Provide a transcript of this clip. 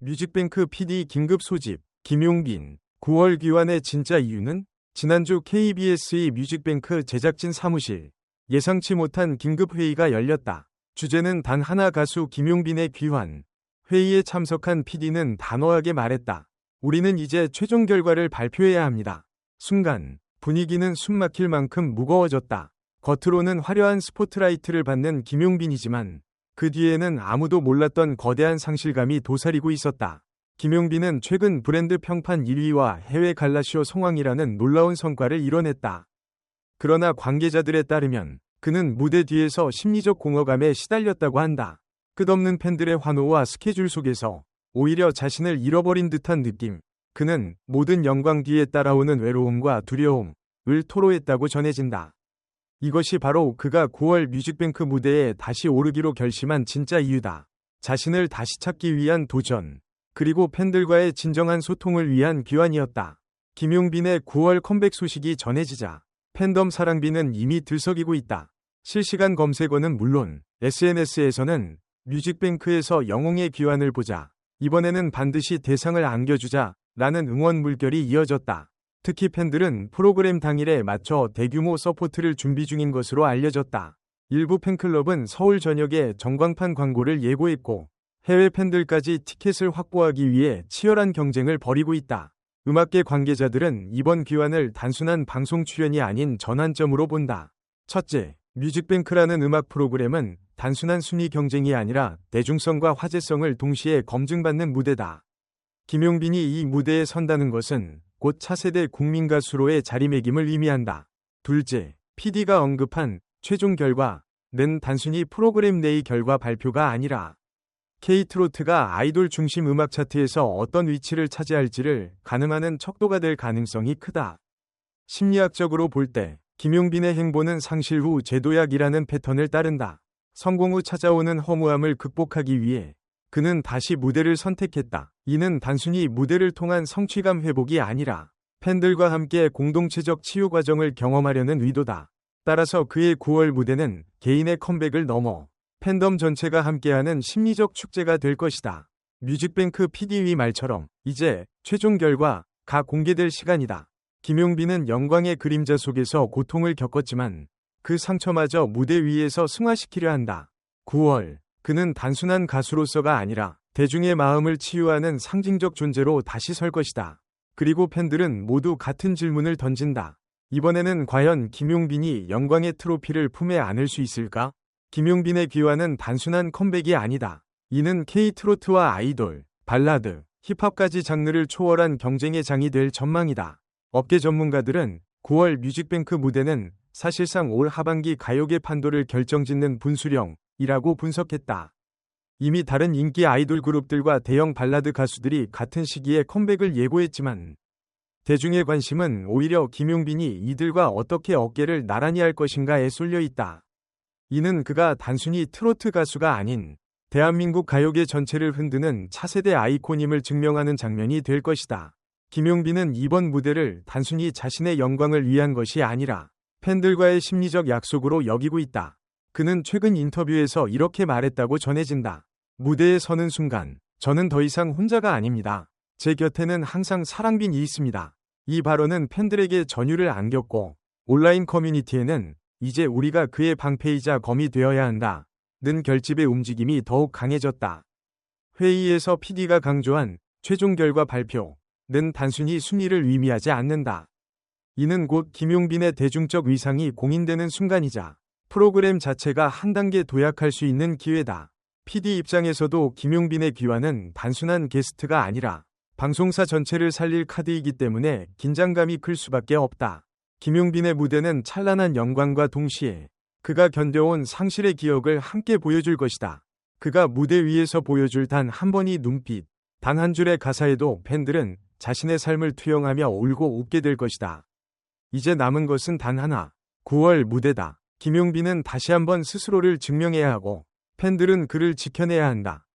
뮤직뱅크 PD 긴급 소집, 김용빈, 9월 귀환의 진짜 이유는? 지난주 KBS의 뮤직뱅크 제작진 사무실, 예상치 못한 긴급 회의가 열렸다. 주제는 단 하나 가수 김용빈의 귀환. 회의에 참석한 PD는 단호하게 말했다. 우리는 이제 최종 결과를 발표해야 합니다. 순간, 분위기는 숨막힐 만큼 무거워졌다. 겉으로는 화려한 스포트라이트를 받는 김용빈이지만 그 뒤에는 아무도 몰랐던 거대한 상실감이 도사리고 있었다. 김용빈은 최근 브랜드 평판 1위와 해외 갈라쇼 성황이라는 놀라운 성과를 이뤄냈다. 그러나 관계자들에 따르면 그는 무대 뒤에서 심리적 공허감에 시달렸다고 한다. 끝없는 팬들의 환호와 스케줄 속에서 오히려 자신을 잃어버린 듯한 느낌. 그는 모든 영광 뒤에 따라오는 외로움과 두려움을 토로했다고 전해진다. 이것이 바로 그가 9월 뮤직뱅크 무대에 다시 오르기로 결심한 진짜 이유다. 자신을 다시 찾기 위한 도전, 그리고 팬들과의 진정한 소통을 위한 귀환이었다. 김용빈의 9월 컴백 소식이 전해지자 팬덤 사랑비는 이미 들썩이고 있다. 실시간 검색어는 물론 SNS에서는 뮤직뱅크에서 영웅의 귀환을 보자. 이번에는 반드시 대상을 안겨주자. 라는 응원 물결이 이어졌다. 특히 팬들은 프로그램 당일에 맞춰 대규모 서포트를 준비 중인 것으로 알려졌다. 일부 팬클럽은 서울 전역에 전광판 광고를 예고했고 해외 팬들까지 티켓을 확보하기 위해 치열한 경쟁을 벌이고 있다. 음악계 관계자들은 이번 귀환을 단순한 방송 출연이 아닌 전환점으로 본다. 첫째, 뮤직뱅크라는 음악 프로그램은 단순한 순위 경쟁이 아니라 대중성과 화제성을 동시에 검증받는 무대다. 김용빈이 이 무대에 선다는 것은 곧 차세대 국민 가수로의 자리매김을 의미한다. 둘째, PD가 언급한 최종 결과는 단순히 프로그램 내의 결과 발표가 아니라 K트로트가 아이돌 중심 음악 차트에서 어떤 위치를 차지할지를 가늠하는 척도가 될 가능성이 크다. 심리학적으로 볼 때 김용빈의 행보는 상실 후 제도약이라는 패턴을 따른다. 성공 후 찾아오는 허무함을 극복하기 위해 그는 다시 무대를 선택했다. 이는 단순히 무대를 통한 성취감 회복이 아니라 팬들과 함께 공동체적 치유 과정을 경험하려는 의도다. 따라서 그의 9월 무대는 개인의 컴백을 넘어 팬덤 전체가 함께하는 심리적 축제가 될 것이다. 뮤직뱅크 PD의 말처럼 이제 최종 결과가 공개될 시간이다. 김용빈은 영광의 그림자 속에서 고통을 겪었지만 그 상처마저 무대 위에서 승화시키려 한다. 9월 그는 단순한 가수로서가 아니라 대중의 마음을 치유하는 상징적 존재로 다시 설 것이다. 그리고 팬들은 모두 같은 질문을 던진다. 이번에는 과연 김용빈이 영광의 트로피를 품에 안을 수 있을까? 김용빈의 귀환은 단순한 컴백이 아니다. 이는 K트로트와 아이돌, 발라드, 힙합까지 장르를 초월한 경쟁의 장이 될 전망이다. 업계 전문가들은 9월 뮤직뱅크 무대는 사실상 올 하반기 가요계 판도를 결정짓는 분수령 이라고 분석했다. 이미 다른 인기 아이돌 그룹들과 대형 발라드 가수들이 같은 시기에 컴백을 예고했지만 대중의 관심은 오히려 김용빈이 이들과 어떻게 어깨를 나란히 할 것인가에 쏠려 있다. 이는 그가 단순히 트로트 가수가 아닌 대한민국 가요계 전체를 흔드는 차세대 아이콘임을 증명하는 장면이 될 것이다. 김용빈은 이번 무대를 단순히 자신의 영광을 위한 것이 아니라 팬들과의 심리적 약속으로 여기고 있다. 그는 최근 인터뷰에서 이렇게 말했다고 전해진다. 무대에 서는 순간, 저는 더 이상 혼자가 아닙니다. 제 곁에는 항상 사랑빈이 있습니다. 이 발언은 팬들에게 전율을 안겼고, 온라인 커뮤니티에는 이제 우리가 그의 방패이자 검이 되어야 한다. 는 결집의 움직임이 더욱 강해졌다. 회의에서 PD가 강조한 최종 결과 발표는 단순히 순위를 의미하지 않는다. 이는 곧 김용빈의 대중적 위상이 공인되는 순간이자 프로그램 자체가 한 단계 도약할 수 있는 기회다. PD 입장에서도 김용빈의 귀환은 단순한 게스트가 아니라 방송사 전체를 살릴 카드이기 때문에 긴장감이 클 수밖에 없다. 김용빈의 무대는 찬란한 영광과 동시에 그가 견뎌온 상실의 기억을 함께 보여줄 것이다. 그가 무대 위에서 보여줄 단 한 번의 눈빛, 단 한 줄의 가사에도 팬들은 자신의 삶을 투영하며 울고 웃게 될 것이다. 이제 남은 것은 단 하나, 9월 무대다. 김용빈은 다시 한번 스스로를 증명해야 하고 팬들은 그를 지켜내야 한다.